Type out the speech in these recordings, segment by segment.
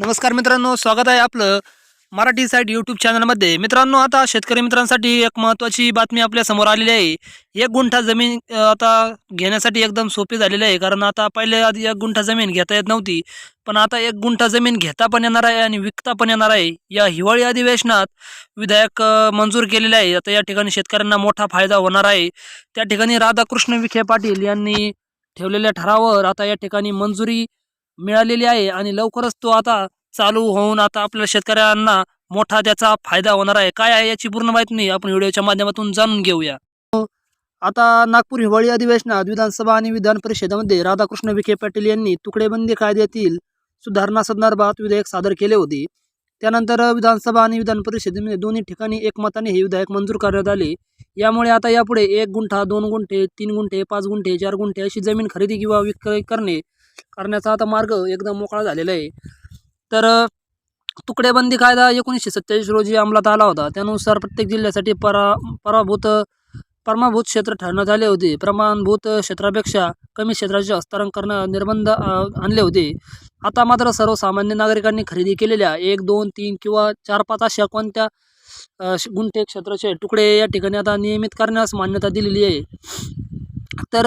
नमस्कार मित्रांनो स्वागत आहे आपलं मराठी साईट यूट्यूब चॅनलमध्ये मित्रांनो आता शेतकरी मित्रांसाठी एक महत्त्वाची बातमी आपल्यासमोर आलेली आहे. एक गुंठा जमीन आता घेण्यासाठी एकदम सोपी झालेली आहे. कारण आता पहिले आधी एक गुंठा जमीन घेता येत नव्हती. पण आता एक गुंठा जमीन घेता पण येणार आहे आणि विकता पण येणार आहे. या हिवाळी अधिवेशनात विधायक मंजूर केलेले आहे. आता या ठिकाणी शेतकऱ्यांना मोठा फायदा होणार आहे. त्या ठिकाणी राधाकृष्ण विखे पाटील यांनी ठेवलेल्या ठरावावर आता या ठिकाणी मंजुरी मिळालेली आहे आणि लवकरच तो आता चालू होऊन आता आपल्या शेतकऱ्यांना मोठा त्याचा फायदा होणार आहे. काय आहे याची पूर्ण माहिती आपण व्हिडिओच्या माध्यमातून जाणून घेऊया. आता नागपूर हिवाळी अधिवेशनात विधानसभा आणि विधान परिषदेमध्ये राधाकृष्ण विखे पाटील यांनी तुकडेबंदी कायद्यातील सुधारणा संदर्भात विधेयक सादर केले होते. त्यानंतर विधानसभा आणि विधान परिषदेमध्ये दोन्ही ठिकाणी एकमताने हे विधेयक मंजूर करण्यात आले. यामुळे आता यापुढे एक गुंठा दोन गुंठे तीन गुंठे पाच गुंठे चार गुंठे अशी जमीन खरेदी किंवा विक्री करणे करण्याचा आता मार्ग एकदम मोकळा झालेला आहे. तर तुकडेबंदी कायदा एकोणीसशे सत्तेचाळीस रोजी अंमलात आला होता. त्यानुसार प्रत्येक जिल्ह्यासाठी परा पराभूत परमाभूत क्षेत्र ठरण्यात आले होते. प्रमाणभूत क्षेत्रापेक्षा कमी क्षेत्राचे हस्तांतरण करणं निर्बंध आणले होते. आता मात्र सर्वसामान्य नागरिकांनी खरेदी केलेल्या एक दोन तीन किंवा चार पाच अशा कोणत्या गुंठे क्षेत्राचे तुकडे या ठिकाणी आता नियमित करण्यास मान्यता दिलेली आहे. तर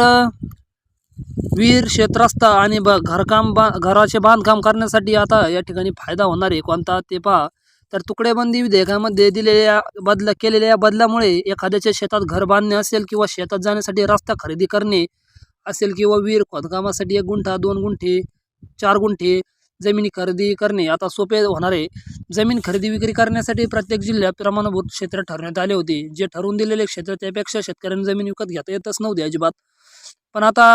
विहीर क्षेत्रस्थ आणि ब घरकाम बा घराचे बांधकाम करण्यासाठी आता या ठिकाणी फायदा होणार आहे. कोणता ते पहा. तर तुकडेबंदी विधेयकामध्ये दिलेल्या बदला केलेल्या बदलामुळे एखाद्याच्या शेतात घर बांधणे असेल किंवा शेतात जाण्यासाठी रस्ता खरेदी करणे असेल किंवा विहीर खोदकामासाठी एक गुंठा दोन गुंठे चार गुंठे जमिनी खरेदी करणे आता सोपे होणार आहे. जमीन खरेदी विक्री करण्यासाठी प्रत्येक जिल्ह्यात प्रमाणभूत क्षेत्र ठरवण्यात आले होते. जे ठरवून दिलेले क्षेत्र त्यापेक्षा शेतकऱ्यांनी जमीन विकत घेता येतच नव्हती अजिबात. पण आता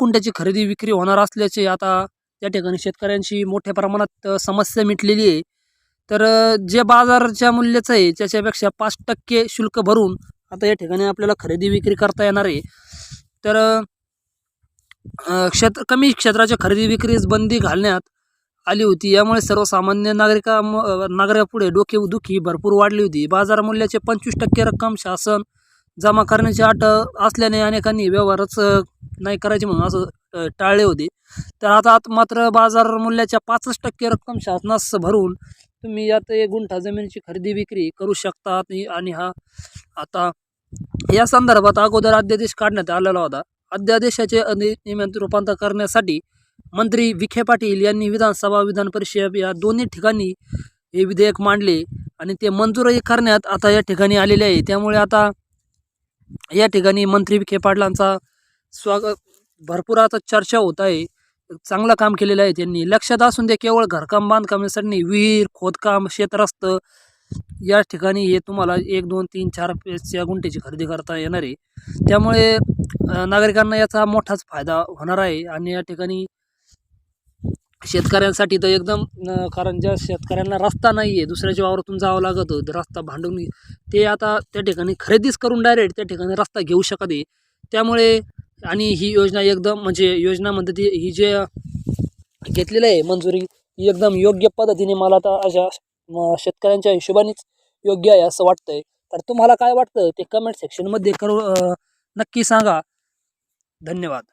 गुंठ्याची खरेदी विक्री होणार असल्याचे आता या ठिकाणी शेतकऱ्यांची मोठ्या प्रमाणात समस्या मिटलेली आहे. तर जे बाजारच्या मूल्याचं आहे त्याच्यापेक्षा पाच टक्के शुल्क भरून आता या ठिकाणी आपल्याला खरेदी विक्री करता येणार आहे. तर क्षेत्र कमी क्षेत्राच्या खरेदी विक्रीस बंदी घालण्यात आली होती. यामुळे सर्वसामान्य नागरिका नागरिकापुढे डोकेदुखी भरपूर वाढली होती. बाजार मूल्याचे पंचवीस टक्के रक्कम शासन जमा करण्याची अट असल्याने अनेकांनी व्यवहारच नाही करायचे म्हणून असं टाळले होते. तर आता मात्र बाजार मूल्याच्या पाचच टक्के रक्कम शासनास भरून तुम्ही यात एक गुंठा जमिनीची खरेदी विक्री करू शकता आणि हा आता या संदर्भात अगोदर अध्यादेश काढण्यात आलेला होता. अध्यादेशाचे अनि- नियमित रूपांतर करण्यासाठी मंत्री विखे पाटील यांनी विधानसभा विधान परिषद या दोन्ही ठिकाणी हे विधेयक मांडले. आणि ते मंजूरही करण्यात आता या ठिकाणी आलेले आहे. त्यामुळे आता या ठिकाणी मंत्री विखे पाटलांचा स्वागत भरपूर आता चर्चा होत आहे. चांगलं काम केलेलं आहे त्यांनी. लक्षात असून ते केवळ घरकाम बांधकामासाठी नाही, विहीर खोदकाम शेतरस्त या ठिकाणी हे तुम्हाला एक दोन तीन चार या गुंठ्याची खरेदी करता येणार आहे. त्यामुळे नागरिकांना याचा मोठाच फायदा होणार आहे आणि या ठिकाणी शेतकऱ्यांसाठी तर एकदम कारण ज्या शेतकऱ्यांना रस्ता नाही आहे दुसऱ्याच्या वावरातून जावं लागत होतं रस्ता भांडून ते आता त्या ठिकाणी खरेदीच करून डायरेक्ट त्या ठिकाणी रस्ता घेऊ शकत आहे. त्यामुळे आणि ही योजना एकदम म्हणजे योजनामध्ये ती ही जे घेतलेलं आहे मंजुरी ही एकदम योग्य पद्धतीने मला आता अशा शेतकऱ्यांच्या हिशोबानेच योग्य आहे असं वाटतंय. तर तुम्हाला काय वाटतं ते कमेंट सेक्शनमध्ये करू नक्की सांगा. धन्यवाद.